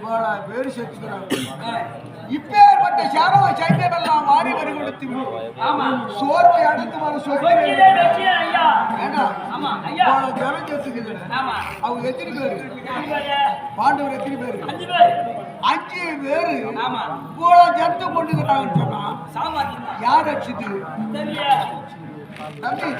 இவ்வளோ பேர் செத்துக்கிறாங்க இப்பேற்பட்ட சாரவ சைன்யமெல்லாம் மாறி வருகிறது. ஆமா. சோர்வை அடுத்து வர சொல்லி இவ்வளவு ஜனம் செத்துக்குது ஆமா. அவங்க எத்தனை பேரு? பாண்டவர் எத்தனை பேரு? அஞ்சு பேர். அஞ்சு பேரு. ஆமா. இவ்வளவு ஜனத்தை கொண்டுக்கிறாங்கன்னு சொன்னா. யார் ரட்சித்து? தம்பி.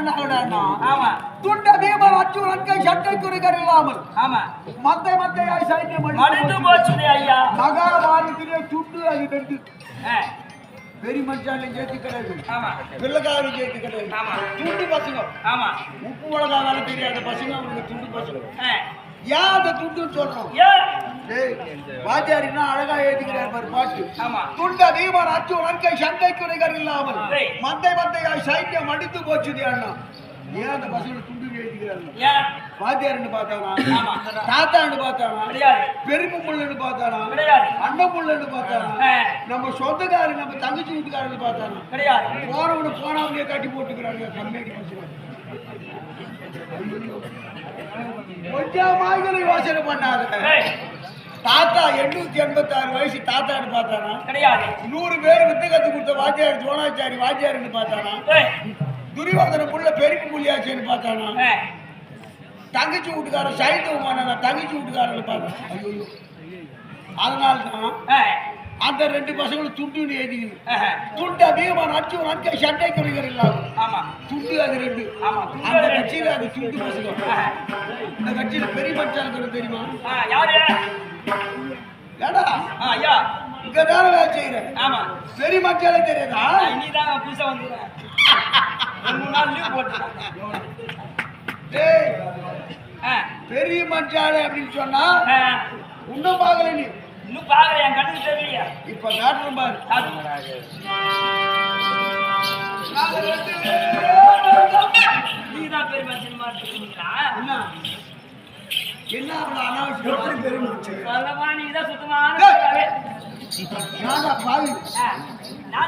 மாண்டாங்கடா ஆமா. துண்ட பீமன் அச்சுரன்கை சட்டை குறிகர் இல்லாமல் ஆமா மத்தை மத்தையாய் சைன்யம் மடிந்து போச்சுதே ஐயா. மகாபாரதிலே துண்டு அது ரெண்டு ஆ, பெரிய மனுஷாலையும் சேர்த்து கிடையாது ஆமா. பிள்ளைக்காரரும் சேர்த்து கிடையாது துண்டு பசங்க. ஆமா. உப்பு மிளகா வேலை தெரியாத. பசங்க அவங்களுக்கு துண்டு பசங்க. ஏன் அந்த துண்டுன்னு சொல்றோம்? வாத்தியாரின்னா அழகா எழுதிக்கிறார் பாரு பாட்டு. துண்ட பீமன் அச்சுரன்கை சண்டை குறிகர் இல்லாமல். மந்தை மந்தையாய் சைன்யம் அடித்து போச்சுது அண்ணா. ஏன் அந்த பசங்க துண்டு எழுதிக்கிறாங்க ஏன்? வாத்தியார்னு பார்த்தானா. தாத்தான்னு பார்த்தானா? பெருமை புள்ளன்னு பார்த்தானா? அண்ணன் புள்ளன்னு பார்த்தானா? நம்ம சொந்தக்காரர் நம்ம தங்கச்சி வீட்டுக்காரன்னு பார்த்தானா? போறவனு போனவனே கட்டி போட்டுக்கிறாங்க கம்மியாடி பசங்க கொஞ்சம் மாய்களை யோசனை பண்ணாத. ஏய், தாத்தா எண்ணூத்தி எண்பத்தி ஆறு வயசு தாத்தான்னு பார்த்தானா? கிடையாது. நூறு பேர் வித்து கத்து கொடுத்த வாத்தியார் ஜோனாச்சாரி வாத்தியார்னு பார்த்தானா? துரியோதன புள்ள பெருப்பு புள்ளியாச்சின்னு பார்த்தானா? தங்கச்சி வீட்டுக்காரன் சைத்தவமான தங்கச்சி வீட்டுக்காரன்னு பார்த்தான்? அதனால தான் அந்த ரெண்டு பசங்களும் துண்டுன்னு எழுதிக்குது துண்டு அதிகமாக நச்சு நட்க சட்டை கிடைக்கிற இல்லாம ஆமா. துண்டு அது ரெண்டு. ஆமா, துண்டு அந்த. கட்சியில அது துண்டு பசங்க. இந்த கட்சியில பெரிய மச்சான் தெரியுமா? ஆ, யாரு? ஏடா ஐயா. இங்க தானே வேலை செய்யறேன் ஆமா. பெரிய மச்சாலே தெரியாதா? இன்னிதான் புதுசா வந்துக்கிறேன் ரெண்டு மூணு நாள் லீவ் போட்டேன் பெரிய மச்சாலே அப்படின்னு சொன்னா இன்னும் பார்க்கல நீ. இன்னும் பாக்குறேன் என் கண்ணுக்கு தெரியலையா? இப்ப காட்டுறேன் பாரு. ரெண்டு பேரும் மாதிரி இருக்கீங்களா? என்ன? என்ன அவ்வளவு அனாவசியம்? பெரிய மச்சான் சொல்லமா நீ தான் சுத்தமான. நானா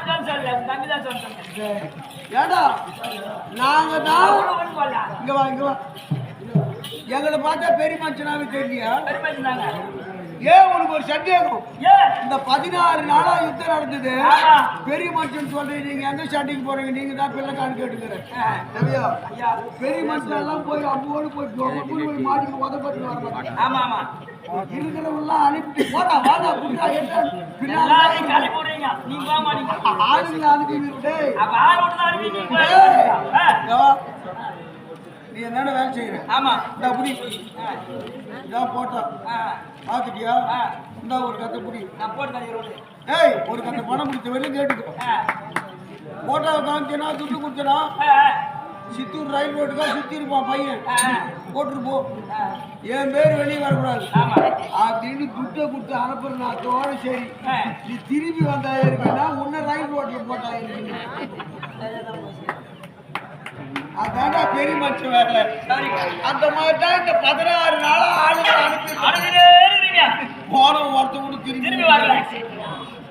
தான் சொல்லல உன் தம்பி தான் சொல்றேன். ஏடா நாங்க தான். இங்க வா இங்க வா. எங்களை பார்த்தா பெரிய மனுஷனாவே தெரியலையா? பெரிய. ஏன் உனக்கு ஒரு சந்தேகம்? இந்த பதினாறு நாளா யுத்தம் நடந்தது. பெரிய மனுஷன் சொல்றீங்க நீங்க எங்க சண்டைக்கு போறீங்க? நீங்க தான் பிள்ளைக்கான்னு கேட்டுக்கிறேன். பெரிய மனுஷன் எல்லாம் போய் அம்மோடு போய் போய் மாட்டிக்கு உதப்பட்டு வர ஆமா ஆமா. இருக்கிறவங்களாம் அனுப்பிட்டு போடா வாடா புட்டா என்ன எல்லாரையும் நீ என்னடா வேலை செய்யற? ஆமா. இந்த புடி. இதான் போட்டா. பாத்துட்டியா. இந்த ஒரு கத்தை புடி. நான் போட்டு. ஏய் ஒரு கத்தை பணம் பிடிச்ச வரையும் கேட்டுக்கோ. ஆ, போட்டோவை காமிச்சனா துட்டு கொடுத்தனா சித்தூர் ரயில் ரோட்டுக்கா சுத்தி இருப்பான் பையன். போட்டுட்டு போ. என் பேர் வெளியே வரக்கூடாது. அப்படின்னு துட்டை கொடுத்து அனுப்புற நான். தோட சரி. நீ திரும்பி வந்தா இருக்கா உன்ன ரயில் ரோட்ல போட்டா இருக்கு அதான்டா பெரிய மனுஷன் வேலை. சரிங்க. அந்த மாதிரி தான் இந்த பதினாறு நாளா ஆளுங்க அனுப்பி. போன ஒருத்தன் கூட திரும்பி வரல.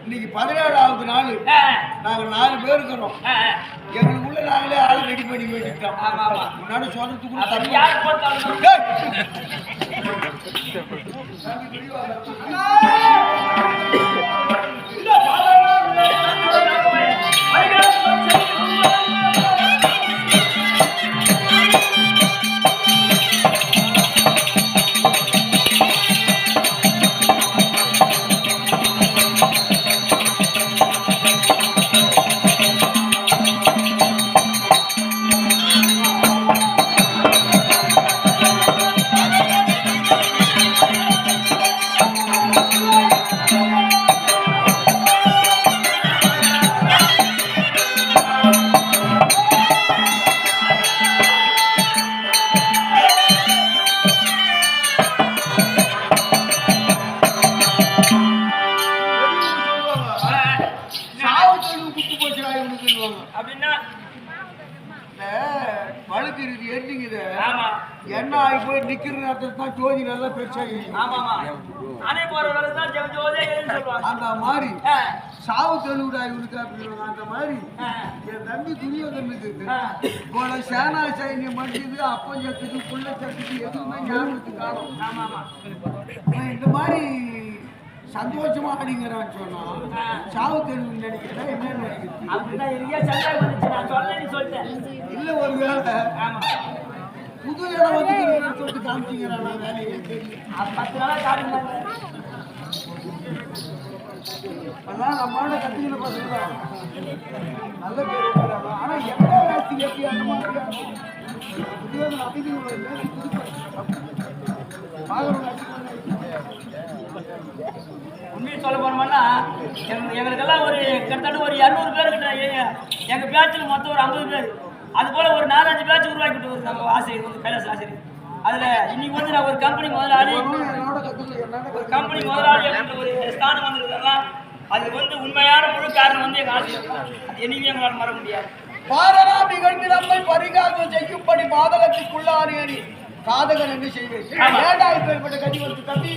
இன்னைக்கு பதினேழாவது நாள். ஆ, நாங்க நாலு பேர் இருக்கிறோம். எங்களுக்குள்ள நாங்களே ஆள் ரெடி பண்ணி வேண்டிட்டோம். முன்னாடி சொல்றதுக்கு கூட அப்படின்னா வழக்கு இருக்கு என்ன ஆகி போய் நிக்கிற நேரத்துல தான் ஜோதி நல்லா பெருசாகி அணை போற வேலை அந்த மாதிரி சாவு கழுவுடா இவனுக்கு அப்படின்னு அந்த மாதிரி என் தம்பி துரியோதனுக்கு போல சேனா சைன்யம் மண்டிது அப்பம் சத்துக்கு புள்ள சத்துக்கு எதுவுமே இந்த மாதிரி சந்தோஷமா அடிங்கிறான்னு சொன்னா சாவு தெளிவு நினைக்கிறேன் என்னன்னு நினைக்கிறேன் அப்படிதான் எங்கேயோ சண்டை வந்துச்சு. நான் சொல்லேன்னு சொல்லிட்டேன். இல்ல ஒரு வேலை புது இடம் வந்து சொல்லிட்டு காமிச்சிங்கிறான் நான் வேலையை பத்து நாளா காட்டுங்க அதான் நம்மளோட கத்துக்கிற பார்த்தீங்களா நல்ல பேர் ஆனா எந்த ராசி எப்படி அந்த மாதிரியா புதிய அதிகம் உண்மையை சொல்ல போனோம்னா எங்களுக்கெல்லாம் ஒரு கிட்டத்தட்ட ஒரு இரநூறு பேர் கிட்ட எங்கள் பேச்சில் மொத்தம் ஒரு ஐம்பது பேர். அது போல் ஒரு நாலஞ்சு பேட்ச் உருவாக்கிட்டு வருது நம்ம ஆசிரியர் வந்து கைலாச ஆசிரியர். அதில் இன்னைக்கு வந்து நான் ஒரு கம்பெனி முதலாளி ஒரு கம்பெனி முதலாளி அப்படின்ற ஒரு ஸ்தானம் வந்திருக்கிறதெல்லாம் அது வந்து உண்மையான முழு காரணம் வந்து எங்கள் ஆசிரியர். தான். அது என்னைக்குமே எங்களால் மற முடியாது. பாரதா நிகழ்ந்து நம்மை பரிகாசம் செய்யும்படி பாதகத்துக்குள்ளாரேறி சாதகன் என்று செய்வேன். ஏடா இப்பேற்பட்ட கதி வந்து தம்பி